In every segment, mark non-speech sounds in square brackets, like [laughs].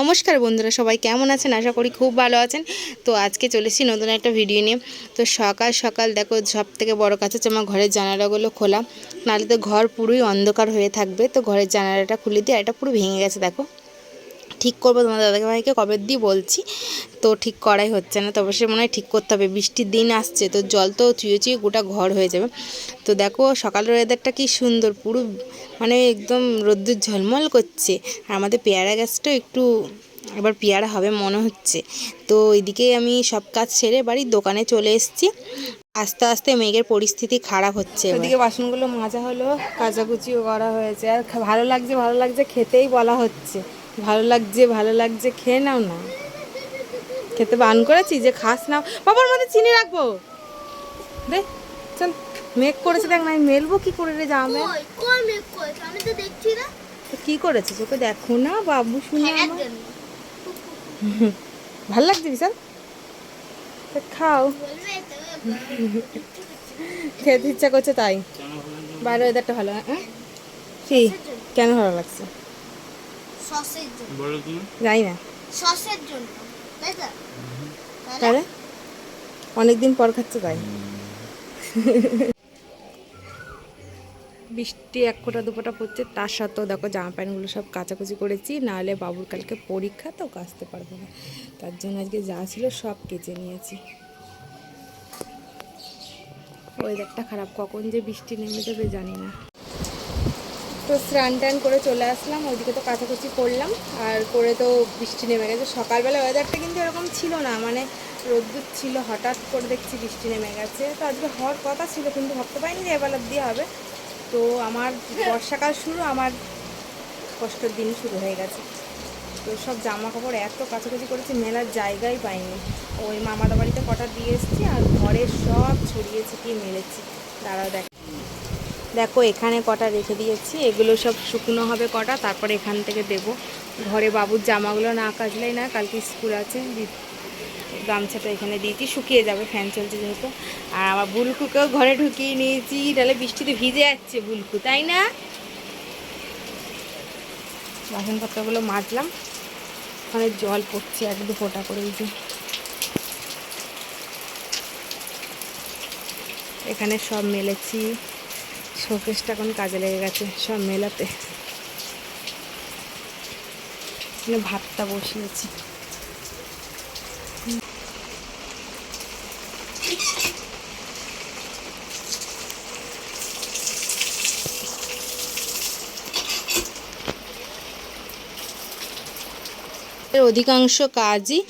নমস্কার বন্ধুরা, সবাই কেমন আছেন? আশা করি খুব ভালো আছেন। তো আজকে চলেছি নতুন একটা ভিডিও নিয়ে। তো সকাল সকাল দেখো সব থেকে বড়ো কাজ হচ্ছে আমার ঘরের জানালাগুলো খোলা। নাহলে তো ঘর পুরোই অন্ধকার হয়ে থাকবে। তো ঘরের জানালাটা খুলে দিয়ে এটা পুরো ভেঙে গেছে, দেখো। ঠিক করব? তোমার দাদাকে ভাইকে কবে দিয়ে বলছি? তো ঠিক করাই হচ্ছে না তবে সে মনে হয় ঠিক করতে হবে। বৃষ্টির দিন আসছে, তো জল তো চুয়ে চুয়ে গোটা ঘর হয়ে যাবে। তো দেখো, সকালের ওয়েদারটা কি সুন্দর, পুরো মানে একদম রোদ্দুর ঝলমল করছে। আর আমাদের পেয়ারা গাছটাও একটু এবার পেয়ারা হবে মনে হচ্ছে। তো এদিকে আমি সব কাজ সেরে বাড়ির দোকানে চলে এসেছি। আস্তে আস্তে মেঘের পরিস্থিতি খারাপ হচ্ছে ওদিকে বাসনগুলো মাজা হলো, কাচাকুচিও করা হয়েছে। আর ভালো লাগছে ভালো লাগছে, খেতেই বলা হচ্ছে। ভালো লাগছে ভালো লাগছে খেয়ে নাও না। খেতে বান করেছি যে খাস নাও বাবার মধ্যে চিনি রাখব। দে চল মেঘ করেছে দেখ না আমি মেলবো কি করে রে জামে মেক আমি তো দেখছি না। কি করেছে? তোকে দেখো না বাবু শুনে আমার। ভালো লাগছে বিশাল? খাও। খেতে ইচ্ছা করছে তাই। বাইরে ওয়েদারটা ভালো হ্যাঁ? কি? কেন ভালো লাগছে? সসের জন্য। জানি না। সসের জন্য তাই তো? তাহলে? অনেকদিন পর খাচ্ছে তাই? বৃষ্টি এক ফোঁটা দু ফোঁটা পড়ছে তার সত্ত্বেও দেখো জামা প্যান্টগুলো সব কাচাকুচি করেছি নাহলে বাবুর কালকে পরীক্ষা তো কাচতে পারব না। তার জন্য আজকে যা ছিল সব কেচে নিয়েছি। ওয়েদারটা খারাপ কখন যে বৃষ্টি নেমে যাবে জানি না। তো স্নান টান করে চলে আসলাম, ওইদিকে তো কাছাকাছি করলাম, আর করে তো বৃষ্টি নেমে গেছে। সকালবেলা ওয়েদারটা কিন্তু এরকম ছিল না মানে রোদ্দুর ছিল, হঠাৎ করে দেখছি বৃষ্টি নেমে গেছে। তো আজকে হওয়ার কথা ছিল, কিন্তু ভাবতে পারিনি যে এবেলা দিয়ে হবে। তো আমার বর্ষাকাল শুরু, আমার কষ্টের দিন শুরু হয়ে গেছে। তো সব জামা কাপড় এত কাছাকাছি করেছি, মেলার জায়গাই পাইনি। ওই মামাদা বাড়িতে কটা দিয়ে এসেছি, আর ঘরে সব ছড়িয়ে ছিটিয়ে মেলেছি। দাঁড়াও দেখ। দেখো, এখানে কটা রেখে দিয়েছি। এগুলো সব শুকনো হবে কটা, তারপরে এখান থেকে দেব। ঘরে বাবুর জামাগুলো না কাচলেই না কালকে স্কুল আছে গামছাটা এখানে দিয়েছি, শুকিয়ে যাবে, ফ্যান চলছে যেহেতু। আর আমার বুলকুকেও ঘরে ঢুকিয়ে নিয়েছি, তাহলে বৃষ্টিতে ভিজে যাচ্ছে বুলকু, তাই না? বাসনপত্রগুলো মাজলাম ওখানে জল পড়ছে এক দু ফোঁটা করে যে। এখানে সব মেলেছি। শোকেসটা এখন কাজে লেগে গেছে সব মেলাতে। ভাতটা বসিয়েছি। অধিকাংশ কাজই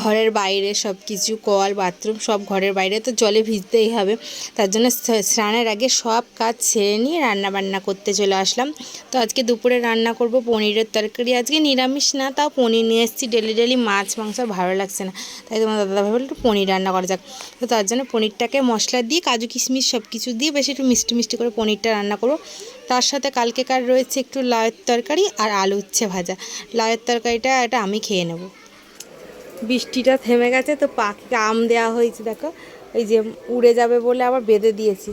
ঘরের বাইরে সব কিছু কল, বাথরুম সব ঘরের বাইরে তো জলে ভিজতেই হবে। তার জন্য স্নানের আগে সব কাজ সেরে নিয়ে রান্না বান্না করতে চলে আসলাম। তো আজকে দুপুরে রান্না করব পনিরের তরকারি। আজকে নিরামিষ না, তাও পনির নিয়ে এসেছি। ডেলি ডেলি মাছ, মাংস ভালো লাগছে না। তাই তোমার দাদা ভাবলো একটু পনির রান্না করা যাক। তো তার জন্য পনিরটাকে মশলা দিয়ে, কাজু কিশমিশ সব কিছু দিয়ে বেশি একটু মিষ্টি মিষ্টি করে পনিরটা রান্না করব। তার সাথে কালকেকার রয়েছে একটু লাউয়ের তরকারি আর আলু উচ্ছে ভাজা। লাউয়ের তরকারিটা এটা আমি খেয়ে নেব। বৃষ্টিটা থেমে গেছে তো পাখিকে আম দেওয়া হয়েছে, দেখো। এই যে উড়ে যাবে বলে আবার বেঁধে দিয়েছি।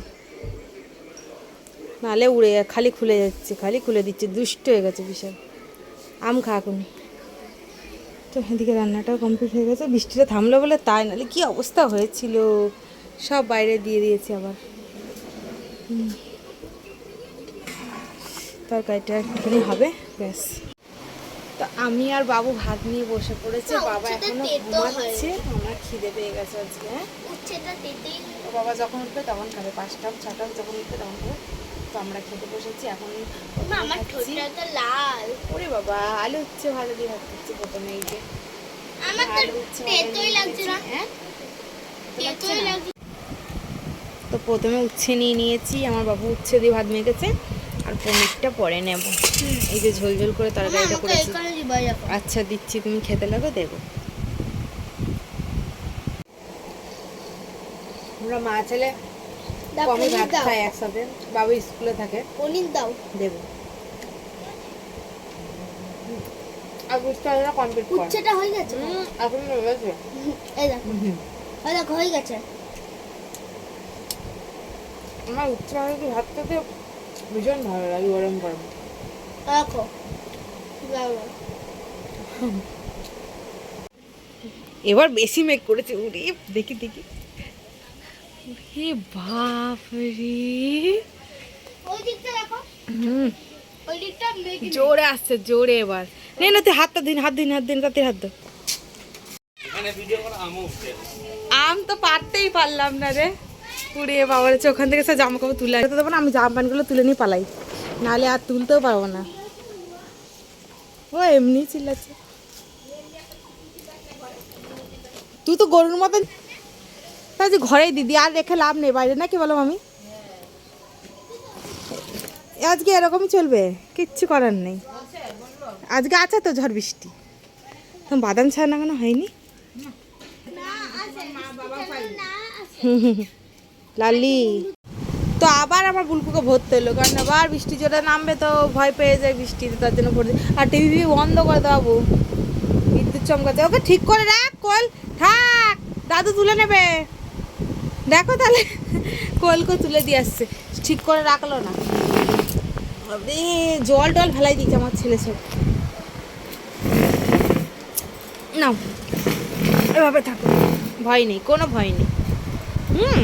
নালে উড়ে খালি খুলে যাচ্ছে, খালি খুলে দিচ্ছে, দুষ্ট হয়ে গেছে বিশাল। আম খা তো এদিকে রান্নাটাও কমপ্লিট হয়ে গেছে, বৃষ্টিটা থামলো বলে তাই নাহলে কি অবস্থা হয়েছিল? সব বাইরে দিয়ে দিয়েছি আবার। হুম। তরকারিটা একটুখানি হবে ব্যাস। তো আমি আর বাবু ভাত নিয়ে বসে পড়েছে বাবা এখনও ঘুমাচ্ছে আমার খিদে পেয়ে গেছে আজকে হ্যাঁ? তো বাবা যখন উঠবে তখন খাবে পাঁচটা ছটা যখন উঠবে তখন খাবে। তো আমরা খেতে বসেছি এখন আমার। ঠোঁটটা তো লাল। ওরে বাবা আলু হচ্ছে ভালো দিয়ে ভাত খাচ্ছি প্রথমে এই যে। আমার তো আলু তেতোই লাগছে না। হ্যাঁ? তেতোই লাগছে। তো প্রথমে উচ্ছে নিয়ে নিয়েছি আমার বাবু উচ্ছে দিয়ে ভাত মেখেছে। আর পনিরটা পরে নেব। এই যে ঝোল ঝোল করে তরকারিটা করেছি। আচ্ছা দিচ্ছি তুমি খেতে লাগো দেবো। আমরা মা ছেলে কমই ভাত খাই একসাথে। বাবু স্কুলে থাকে। পনির দাও। দেবো। কমপ্লিট কর। উচ্ছেটা হয়ে গেছে? এখন রয়েছে [laughs] এই দেখো। এই দেখো হয়ে গেছে। আমার উচ্চ ভাবে ভাত খেতে ভীষণ ভালো লাগে গরম গরম এবার বেশি মেঘ করেছে উরে দেখি দেখি হে বাপ রে ওই দিকটা দেখো। হুম। ওই দিকটা মেঘ জোরে আসছে জোরে এবার। নে না তুই হাতটা দিন হাত দিন হাত দিন তাতে হাত দাও আম তো পারতেই পারলাম না রে। পুড়িয়ে বাবার হচ্ছে ওখান থেকে সব জামা কাপড় তুলে দেবো না আমি জামা প্যান্টগুলো তুলে নিয়ে পালাই। নাহলে আর তুলতেও পারব না। ও এমনি চিল্লাচ্ছে। তুই তো গরুর মতন তাই যে ঘরেই দিদি আর রেখে লাভ নেই বাইরে না কি বলো আমি আজকে এরকমই চলবে কিচ্ছু করার নেই। আজকে আছে তো ঝড় বৃষ্টি। তো বাদাম ছাড়া না কেন হয়নি? হুম হুম। [laughs] লালি। তো আবার আমার বুলকুকে ভরতে হলো, কারণ আবার বৃষ্টি জোরে নামবে তো ভয় পেয়ে যায় বৃষ্টিতে তার জন্য ভরতে। আর টিভি বন্ধ করে দেবো বিদ্যুৎ চমকাতে ওকে ঠিক করে রাখ কল থাক, দাদু তুলে নেবে। দেখো তাহলে কলকে তুলে দিয়ে আসছে। ঠিক করে রাখল না। জল টল ফেলাই দিচ্ছে আমার ছেলে সব। নাও। এভাবে থাকো। ভয় নেই, কোনো ভয় নেই। হুম।